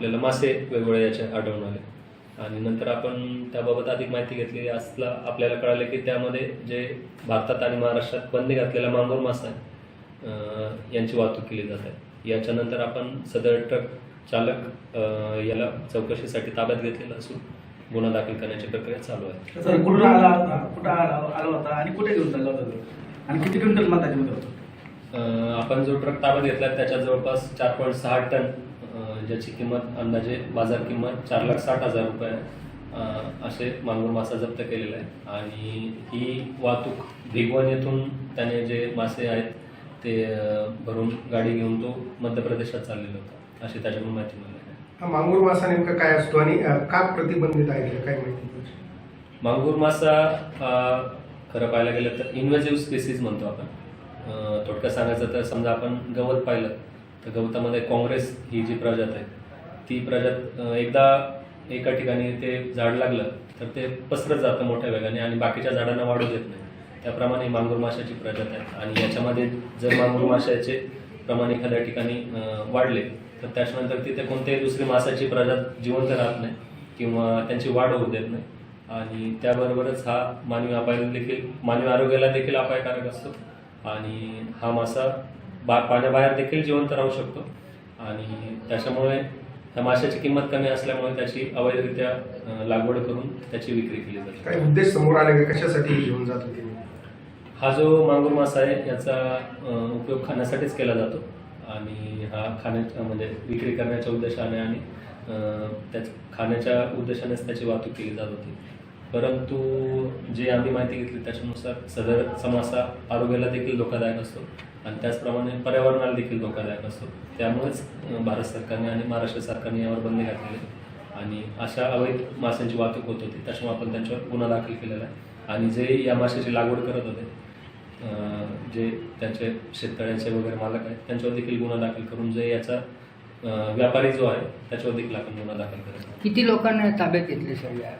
आपल्याला मासे वेगवेगळे याचे आढळून आले. आणि नंतर आपण त्याबाबत अधिक माहिती घेतली असला आपल्याला कळालं की त्यामध्ये जे भारतात आणि महाराष्ट्रात बंदी घातलेला मांगूर मासा आहे यांची वाहतूक केली जात आहे. याच्यानंतर आपण सदर ट्रक चालक याला चौकशीसाठी ताब्यात घेतलेला असून गुन्हा दाखल करण्याची प्रक्रिया चालू आहे. सर कुठून आला होता कुठं आला आला होता? आणि कुठे घेऊन चालला होता तो? आणि किती क्विंटल मताचे होतं अं, आपण जो ट्रक ताब्यात घेतला त्याच्यात जवळपास चार पॉईंट सहा टन ज्याची किंमत अंदाजे बाजार किंमत चार लाख साठ हजार रुपये असे मांगूर मासा जप्त केलेला आहे. आणि ही वाहतूक भिगवण येथून त्याने जे मासे आहेत ते भरून गाडी घेऊन तो मध्य प्रदेशात चाललेला होता. अशी त्याच्याकडून माहिती मिळाली. हा मांगूर मासा नेमका काय असतो आणि का प्रतिबंधित आहे काय माहिती मांगूर मासा खरं पाहायला गेलं तर इन्व्हेजिव्ह स्पेसिस म्हणतो आपण. थोडक्यात सांगायचं तर समजा आपण गवत पाहिलं तर गवतामध्ये काँग्रेस ही जी प्रजात आहे ती प्रजात एकदा एका ठिकाणी ते झाड लागलं तर ते पसरत जातं मोठ्या वेगाने आणि बाकीच्या झाडांना वाढू देत नाही. त्याप्रमाणे मांगूर माशाची प्रजात आहे आणि याच्यामध्ये जर मांगूर माशाचे प्रमाण एखाद्या ठिकाणी वाढले तर त्याच्यानंतर तिथे कोणत्याही दुसरी माशाची प्रजात जिवंत राहत नाही किंवा त्यांची वाढ होऊ देत नाही. आणि त्याबरोबरच हा मानवी अपाय देखील मानवी आरोग्याला देखील अपायकारक असतो. आणि हा मासा बा पाण्याबाहेर देखील जिवंत राहू शकतो. आणि त्याच्यामुळे त्या माशाची किंमत कमी असल्यामुळे त्याची अवैधरित्या लागवड करून त्याची विक्री केली जाते. काय उद्देश समोर आले का? कशासाठी घेऊन जात होते हा जो मांगूर मासा आहे याचा उपयोग खाण्यासाठीच केला जातो. आणि हा खाण्या म्हणजे विक्री करण्याच्या उद्देशाने आणि त्याच खाण्याच्या उद्देशानेच त्याची वाहतूक केली जात होती. परंतु जे आम्ही माहिती घेतली त्याच्यानुसार सदर समासा आरोग्याला देखील धोकादायक असतो आणि त्याचप्रमाणे पर्यावरणाला देखील धोकादायक असतो. त्यामुळेच भारत सरकारने आणि महाराष्ट्र सरकारने यावर बंदी घातलेली आहे. आणि अशा अवैध माशांची वाहतूक होत होती त्याच्यामुळे आपण त्यांच्यावर गुन्हा दाखल केलेला आहे. आणि जे या माशाची लागवड करत होते जे त्यांचे शेतकऱ्यांचे वगैरे मालक आहेत त्यांच्यावर देखील गुन्हा दाखल करून जे याचा व्यापारी जो आहे त्याच्यावर देखील आपण गुन्हा दाखल करायचा किती लोकांना ताब्यात घेतले सर या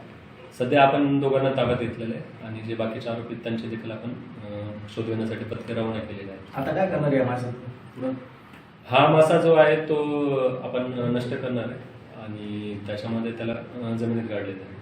सध्या आपण दोघांना ताब्यात घेतलेलं आहे आणि जे बाकीचे आरोपी आहेत, त्यांचे देखील आपण अं, शोध घेण्यासाठी पथके रवाना केलेले आहे. आता काय करणार या माशात पुढं हा मासा जो आहे तो आपण अं, नष्ट करणार आहे आणि त्याच्यामध्ये त्याला अं, जमिनीत गाडलेलं आहे